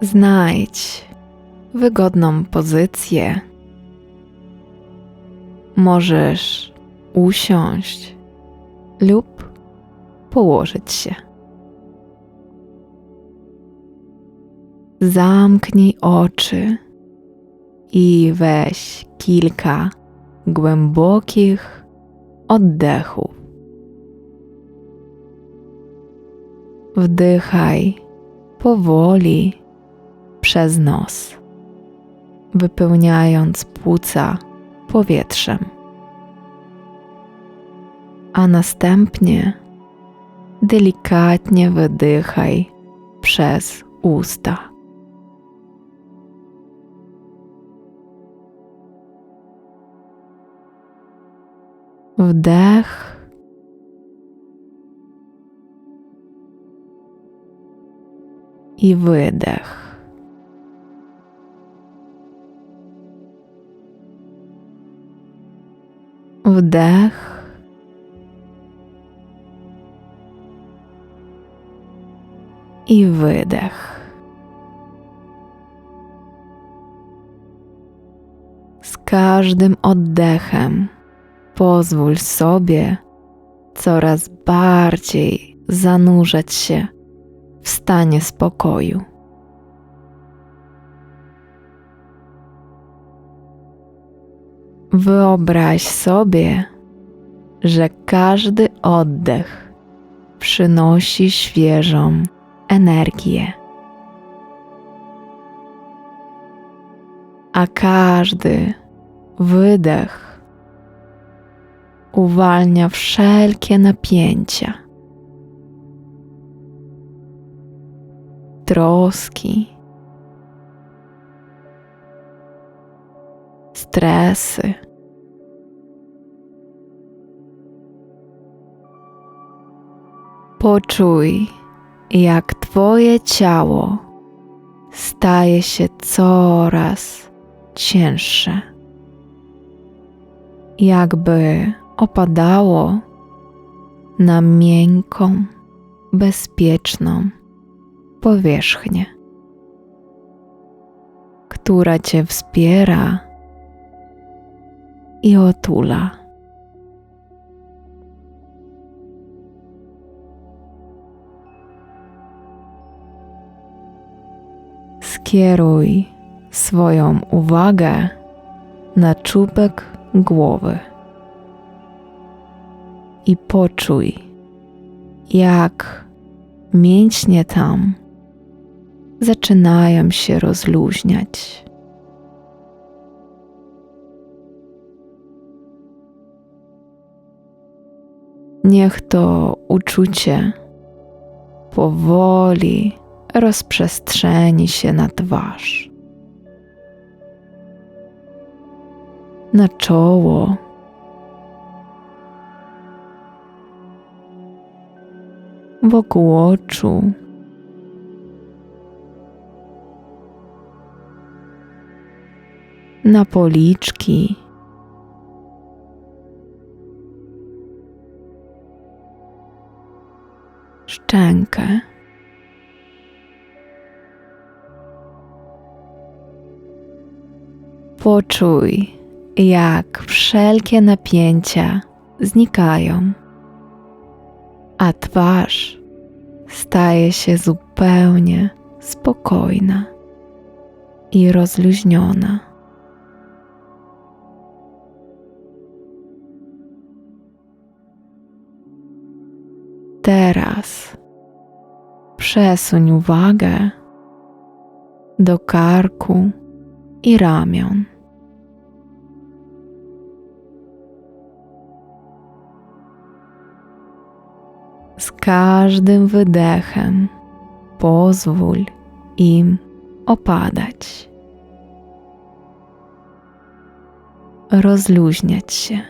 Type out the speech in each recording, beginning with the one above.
Znajdź wygodną pozycję. Możesz usiąść lub położyć się. Zamknij oczy i weź kilka głębokich oddechów. Wdychaj powoli przez nos, wypełniając płuca powietrzem. A następnie delikatnie wydychaj przez usta. Wdech i wydech. Wdech i wydech. Z każdym oddechem pozwól sobie coraz bardziej zanurzać się w stanie spokoju. Wyobraź sobie, że każdy oddech przynosi świeżą energię, a każdy wydech uwalnia wszelkie napięcia troski, stresy. Poczuj, jak Twoje ciało staje się coraz cięższe, jakby opadało na miękką, bezpieczną powierzchnię, która Cię wspiera i otula. Skieruj swoją uwagę na czubek głowy i poczuj, jak mięśnie tam zaczynają się rozluźniać. Niech to uczucie powoli rozprzestrzeni się na twarz, na czoło. Wokół oczu na policzki. Szczękę. Poczuj, jak wszelkie napięcia znikają, a twarz staje się zupełnie spokojna i rozluźniona. Teraz przesuń uwagę do karku i ramion. Każdym wydechem pozwól im opadać, rozluźniać się.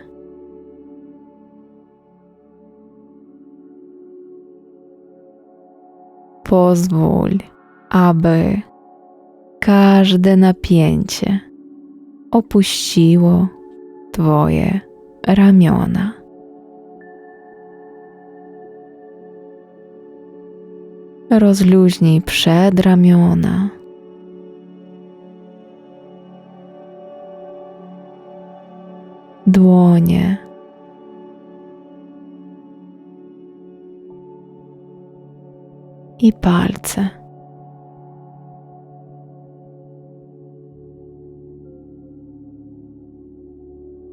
Pozwól, aby każde napięcie opuściło Twoje ramiona. Rozluźnij przedramiona. Dłonie. I palce.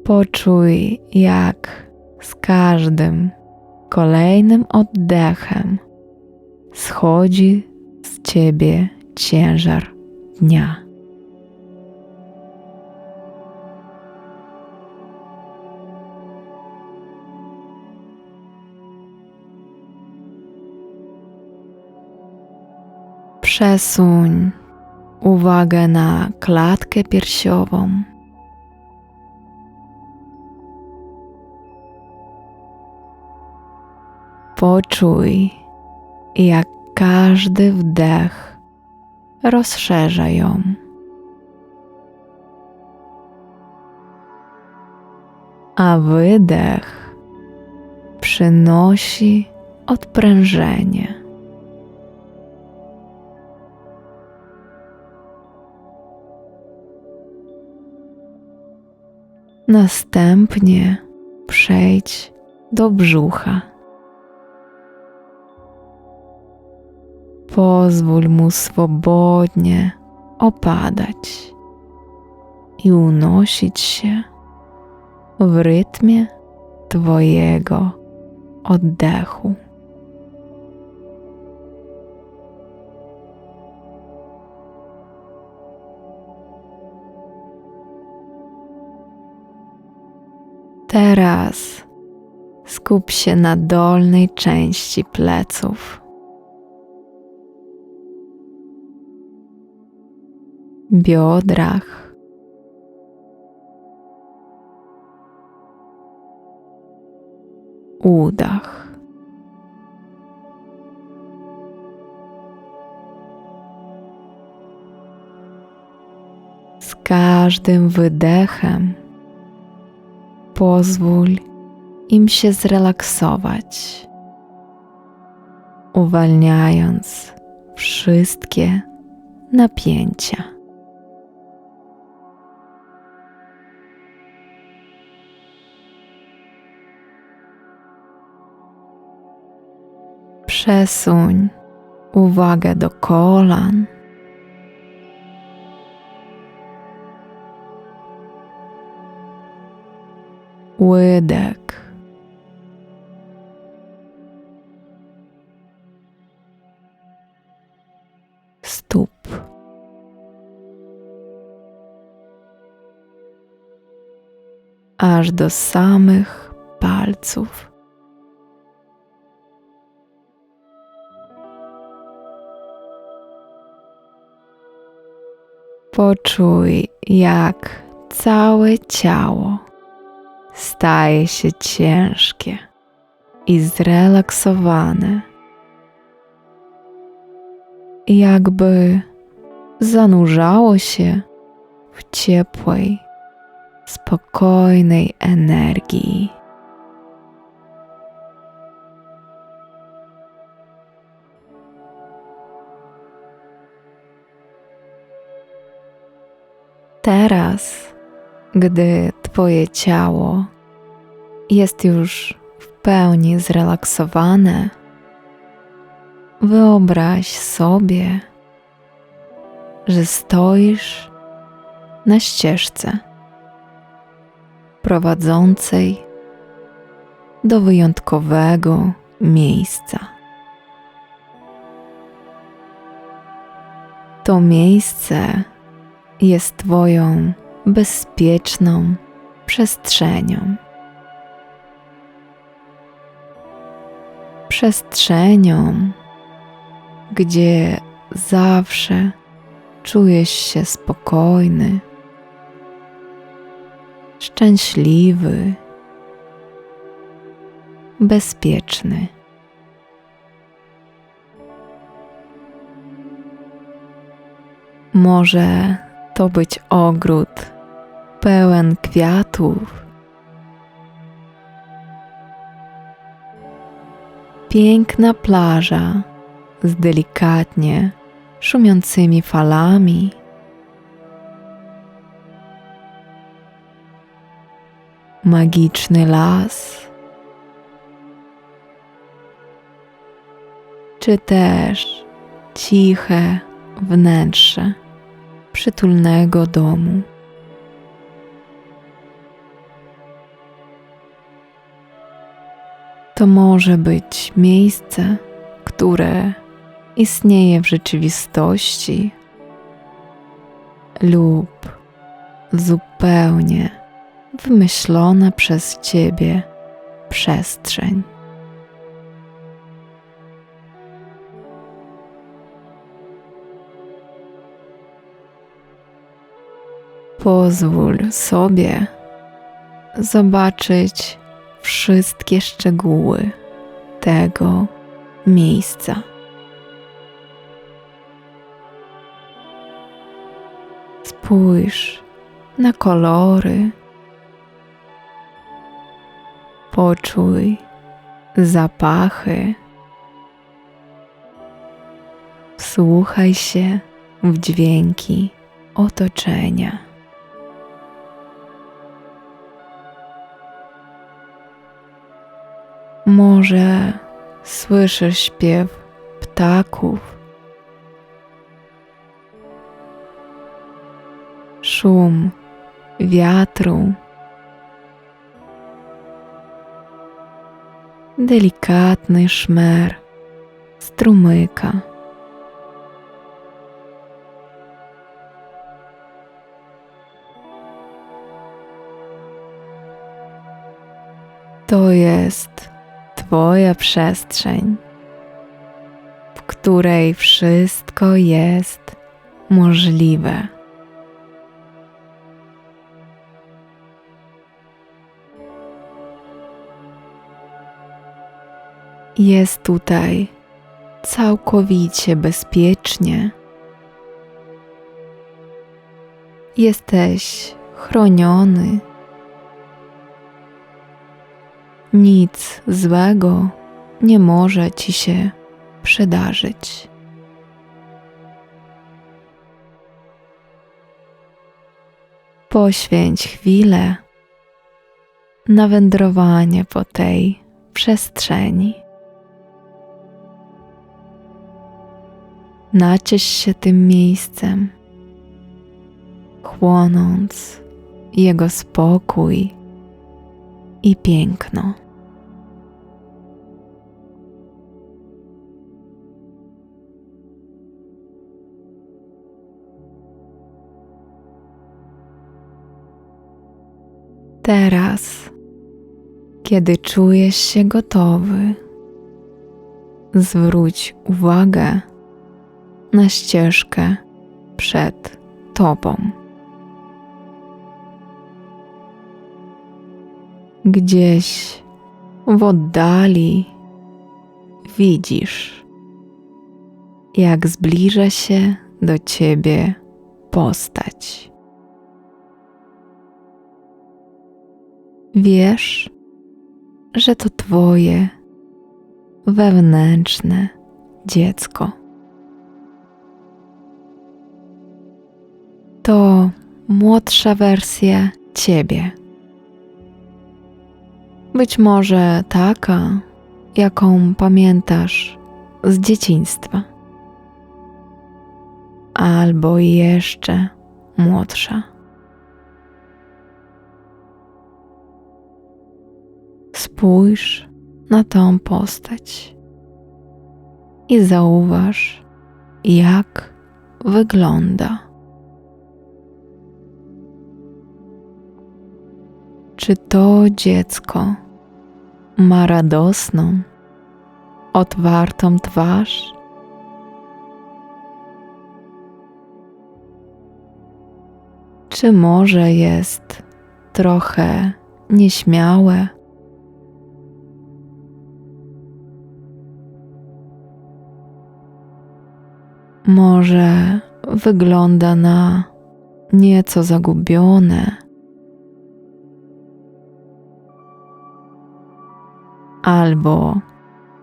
Poczuj, jak z każdym kolejnym oddechem schodzi z ciebie ciężar dnia. Przesuń uwagę na klatkę piersiową. Poczuj, jak każdy wdech rozszerza ją. A wydech przynosi odprężenie. Następnie przejdź do brzucha. Pozwól mu swobodnie opadać i unosić się w rytmie Twojego oddechu. Teraz skup się na dolnej części pleców. Biodrach. Udach. Z każdym wydechem pozwól im się zrelaksować, uwalniając wszystkie napięcia. Przesuń uwagę do kolan. Łydek. Stóp. Aż do samych palców. Poczuj, jak całe ciało staje się ciężkie i zrelaksowane, jakby zanurzało się w ciepłej, spokojnej energii. Teraz, gdy Twoje ciało jest już w pełni zrelaksowane, wyobraź sobie, że stoisz na ścieżce prowadzącej do wyjątkowego miejsca. To miejsce jest Twoją bezpieczną przestrzenią. Przestrzenią, gdzie zawsze czujesz się spokojny, szczęśliwy, bezpieczny. Może to być ogród pełen kwiatów. Piękna plaża z delikatnie szumiącymi falami. magiczny las, czy też ciche wnętrze przytulnego domu. To może być miejsce, które istnieje w rzeczywistości lub zupełnie wymyślona przez Ciebie przestrzeń. Pozwól sobie zobaczyć wszystkie szczegóły tego miejsca. Spójrz na kolory, poczuj zapachy, wsłuchaj się w dźwięki otoczenia. Może słyszysz śpiew ptaków, szum wiatru, delikatny szmer strumyka. To jest Twoja przestrzeń, w której wszystko jest możliwe. Jest tutaj całkowicie bezpiecznie. Jesteś chroniony nic złego nie może ci się przydarzyć. Poświęć chwilę na wędrowanie po tej przestrzeni. Naciesz się tym miejscem, chłonąc jego spokój i piękno. Teraz, kiedy czujesz się gotowy, zwróć uwagę na ścieżkę przed Tobą. Gdzieś w oddali widzisz, jak zbliża się do Ciebie postać. Wiesz, że to Twoje wewnętrzne dziecko. To młodsza wersja Ciebie. Być może taka, jaką pamiętasz z dzieciństwa, albo jeszcze młodsza. Spójrz na tą postać i zauważ, jak wygląda. Czy to dziecko ma radosną, otwartą twarz? Czy może jest trochę nieśmiałe? Może wygląda na nieco zagubione. Albo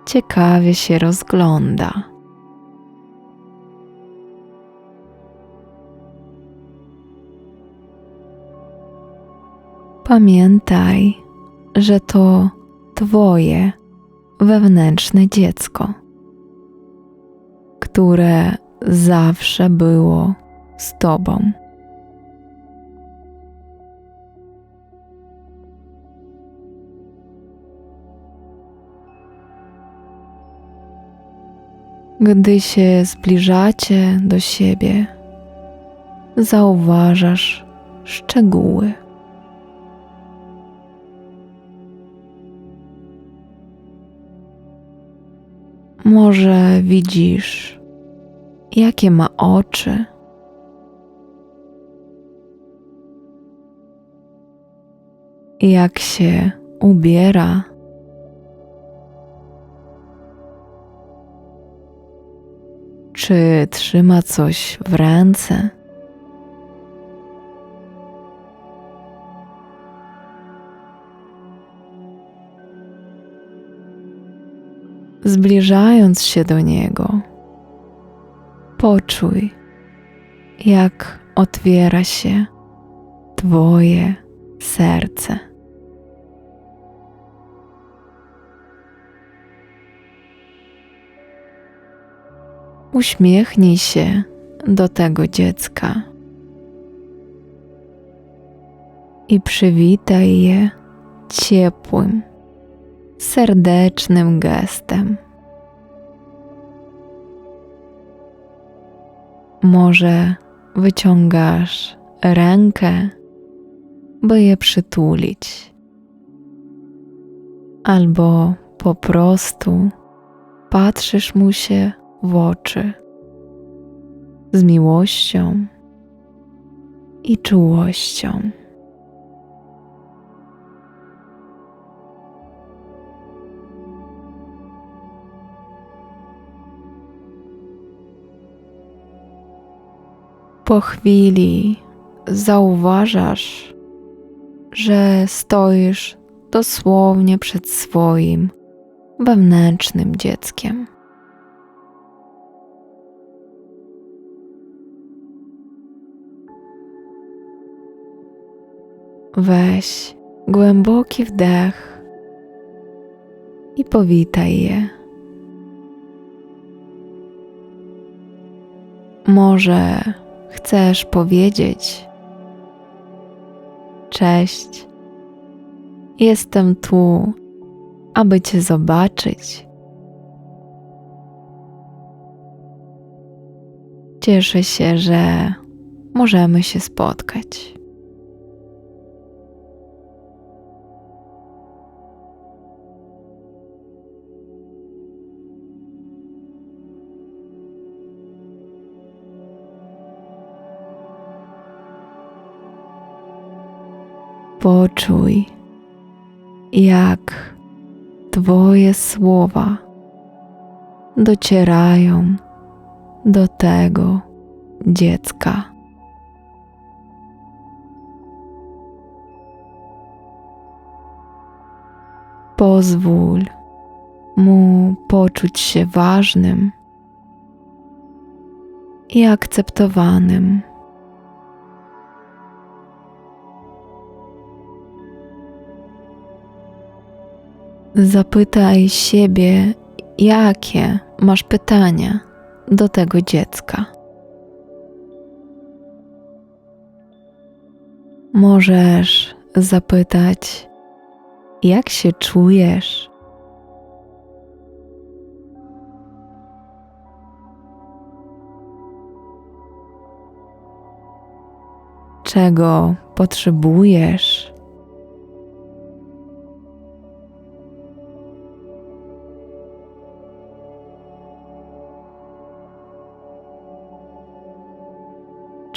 ciekawie się rozgląda. Pamiętaj, że to Twoje wewnętrzne dziecko, które zawsze było z Tobą. Gdy się zbliżacie do siebie, zauważasz szczegóły. Może widzisz, jakie ma oczy, jak się ubiera. Czy trzyma coś w ręce? Zbliżając się do niego, poczuj, jak otwiera się Twoje serce. Uśmiechnij się do tego dziecka i przywitaj je ciepłym, serdecznym gestem. Może wyciągasz rękę, by je przytulić, albo po prostu patrzysz mu się w oczy z miłością i czułością. Po chwili zauważasz, że stoisz dosłownie przed swoim wewnętrznym dzieckiem. Weź głęboki wdech i powitaj je. Może chcesz powiedzieć: Cześć, jestem tu, aby Cię zobaczyć. Cieszę się, że możemy się spotkać. Poczuj, jak Twoje słowa docierają do tego dziecka. Pozwól mu poczuć się ważnym i akceptowanym. Zapytaj siebie, jakie masz pytania do tego dziecka. Możesz zapytać, jak się czujesz? Czego potrzebujesz?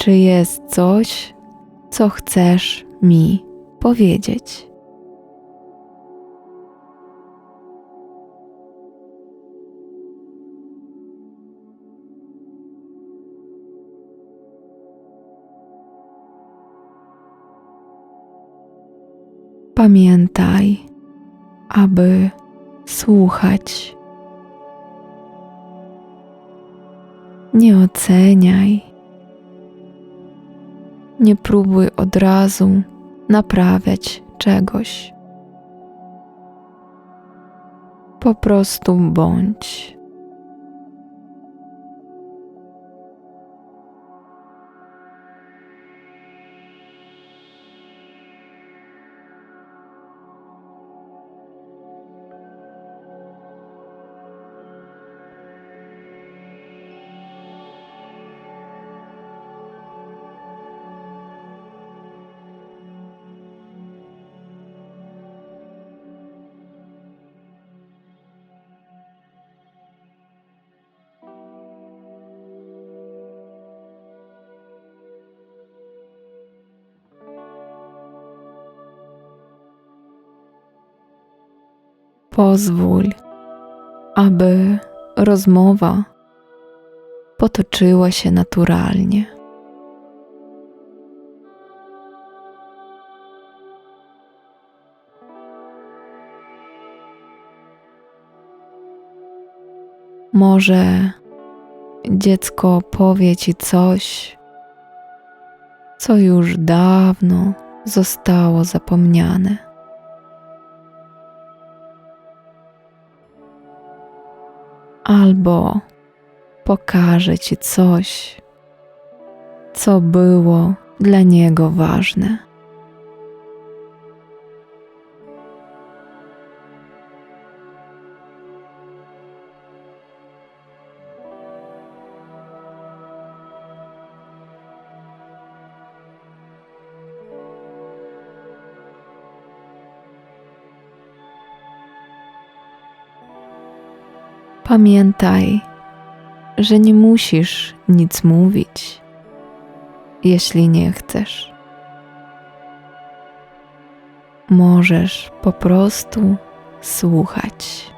Czy jest coś, co chcesz mi powiedzieć? Pamiętaj, aby słuchać. Nie oceniaj nie próbuj od razu naprawiać czegoś. Po prostu bądź. Pozwól, aby rozmowa potoczyła się naturalnie. Może dziecko powie ci coś, co już dawno zostało zapomniane. Albo pokaże ci coś, co było dla niego ważne. Pamiętaj, że nie musisz nic mówić, jeśli nie chcesz. Możesz po prostu słuchać.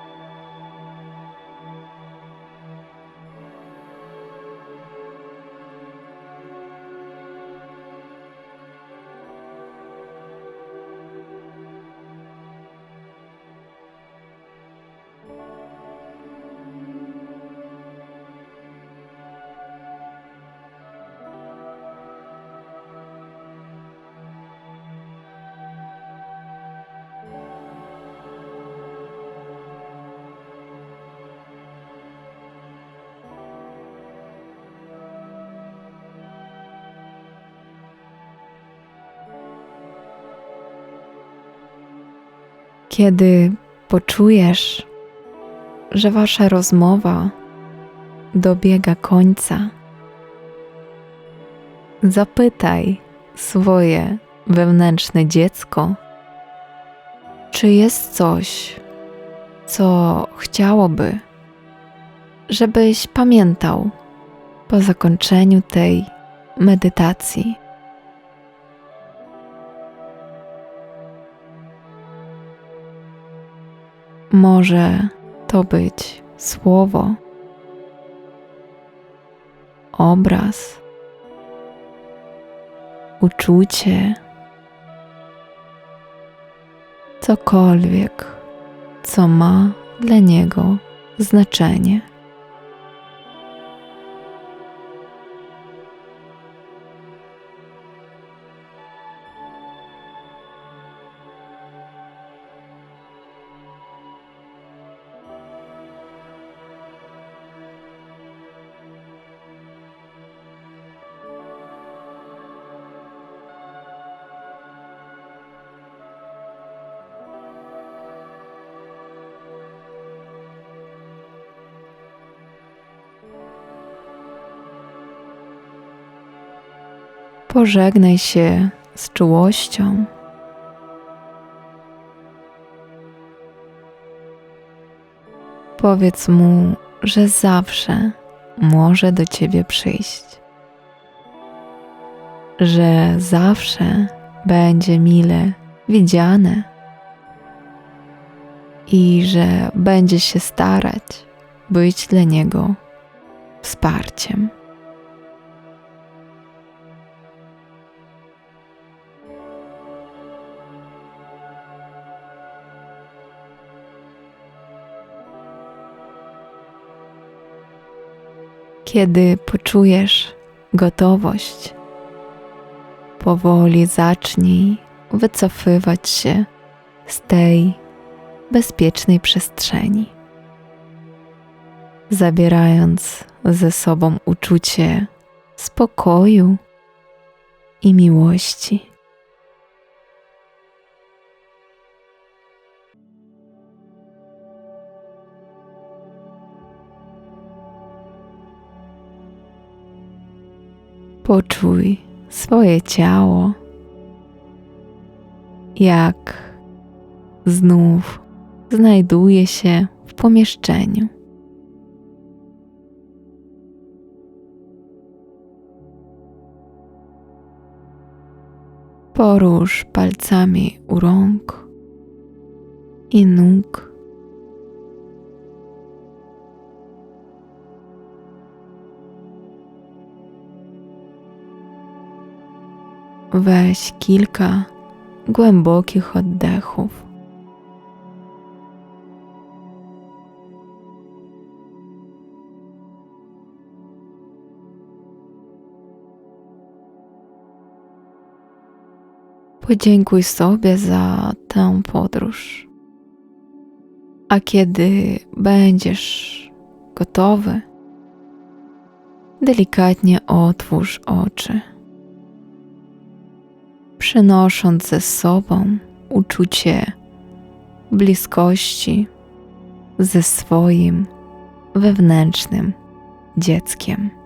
Kiedy poczujesz, że wasza rozmowa dobiega końca, zapytaj swoje wewnętrzne dziecko, czy jest coś, co chciałoby, żebyś pamiętał po zakończeniu tej medytacji. Może to być słowo, obraz, uczucie, cokolwiek, co ma dla niego znaczenie. Pożegnaj się z czułością. Powiedz mu, że zawsze może do ciebie przyjść, że zawsze będzie mile widziane i że będzie się starać być dla niego wsparciem. Kiedy poczujesz gotowość, powoli zacznij wycofywać się z tej bezpiecznej przestrzeni, zabierając ze sobą uczucie spokoju i miłości. Poczuj swoje ciało, jak znów znajduje się w pomieszczeniu. Porusz palcami u rąk i nóg. Weź kilka głębokich oddechów. Podziękuj sobie za tę podróż. A kiedy będziesz gotowy, delikatnie otwórz oczy, przynosząc ze sobą uczucie bliskości ze swoim wewnętrznym dzieckiem.